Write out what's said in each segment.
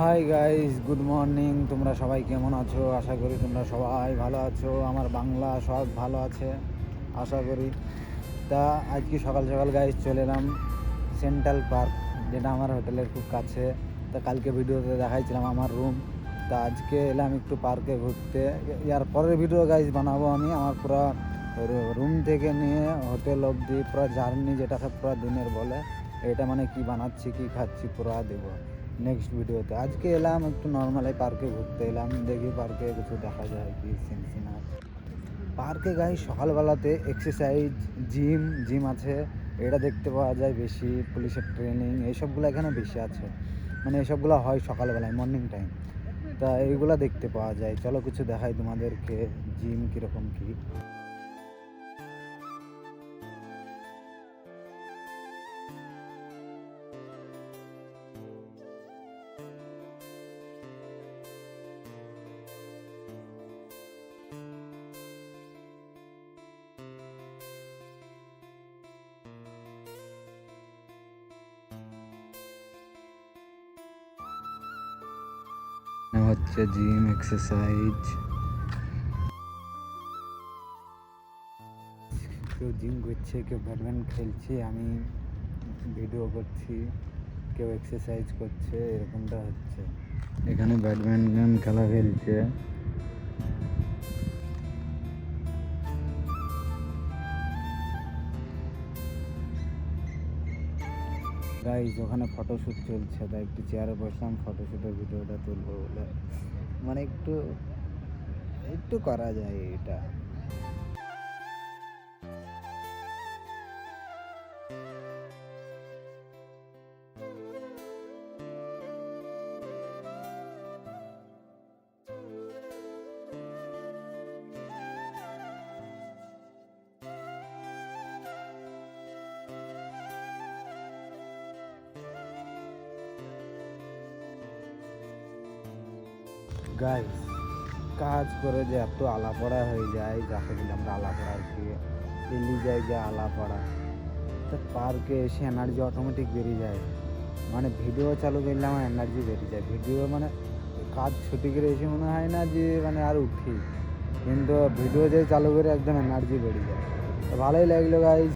Hi guys good morning তোমরা সবাই কেমন আছো? আশা করি তোমরা সবাই ভালো আছো। আমার বাংলা সব ভালো আছে, আশা করি। তা আজকে সকাল সকাল গাইস চলে এলাম সেন্ট্রাল পার্ক যেটা আমার হোটেলের খুব কাছে। তা কালকে ভিডিওতে দেখাইছিলাম আমার রুম তা আজকে এলাম একটু পার্কে ঘুরতে। ইয়ার পরের ভিডিও গাইস বানাবো আমি। আমার পুরো রুম থেকে নিয়ে হোটেল অবধি, পুরো জার্নি যেটাকে পুরো দিনের বলে, এটা মানে কি বানাচ্ছি, কি খাচ্ছি, পুরো দেবো। নেক্সট ভিডিওতে আজকে এলাম একটু নর্মালি পার্কে ঘুরতে। এলাম, দেখি পার্কে কিছু দেখা যায় কি সিন সিনার পার্কে গাই, সকালবেলাতে এক্সারসাইজ জিম জিম আছে। এটা দেখতে পাওয়া যায় বেশি, পুলিশের ট্রেনিং এইসবগুলো এখানে বেশি আছে। মানে এসবগুলো হয় সকালবেলায় মর্নিং টাইম তা এইগুলো দেখতে পাওয়া যায়। চলো কিছু দেখাই তোমাদেরকে জিম কীরকম কী। হচ্ছে জিম এক্সারসাইজ কেউ জিম করছে কেউ ব্যাডমিন্টন খেলছে, আমি ভিডিও করছি, কেউ এক্সারসাইজ করছে, এরকমটা হচ্ছে। এখানে ব্যাডমিন্টন খেলা খেলছে। গাইজ ওখানে ফটোশ্যুট চলছে, তাই একটু চেয়ারে বসলাম ফটোশ্যুটের ভিডিওটা তুলবো বলে। মানে একটু একটু করা যায় এটা। গাইস কাজ করে যে এত আলাপড়া হয়ে যায়, যাকে বলে আমরা আলাপড়া এলি যায় যে আলাপড়া, তো পার্কে এসে এনার্জি অটোমেটিক বেরিয়ে যায়। মানে ভিডিও চালু করলে আমার এনার্জি বেরিয়ে যায়। ভিডিও মানে কাজ ছুটি করে এসে মনে হয় না যে মানে আর উঠি। কিন্তু ভিডিও যে চালু করে একদম এনার্জি বেরিয়ে যায়। তো ভালোই লাগল গাইজ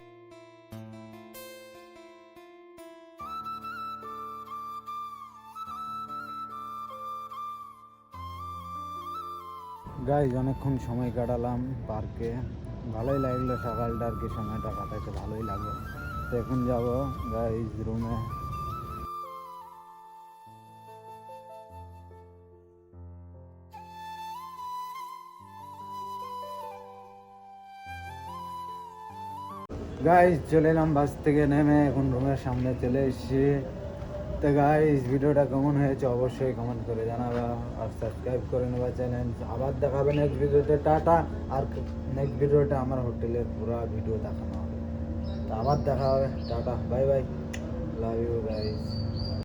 গাইজ অনেকক্ষণ সময় কাটালাম পার্কে। ভালোই লাগল সকালটা আর কি, সময়টা কাটাইতে ভালোই লাগল। তো এখন যাব গাইজ রুমে গাইজ চলে এলাম বাস থেকে নেমে, এখন রুমের সামনে চলে এসেছি। তো গাইজ ভিডিওটা কেমন হয়েছে অবশ্যই কমেন্ট করে জানাবা আর সাবস্ক্রাইব করে নেবা চ্যানেল আবার দেখাবে নেক্সট ভিডিওতে, টাটা। আর নেক্সট ভিডিওটা আমার হোটেলের পুরো ভিডিও দেখানো হবে। তো আবার দেখা হবে। Tata bye bye love you guys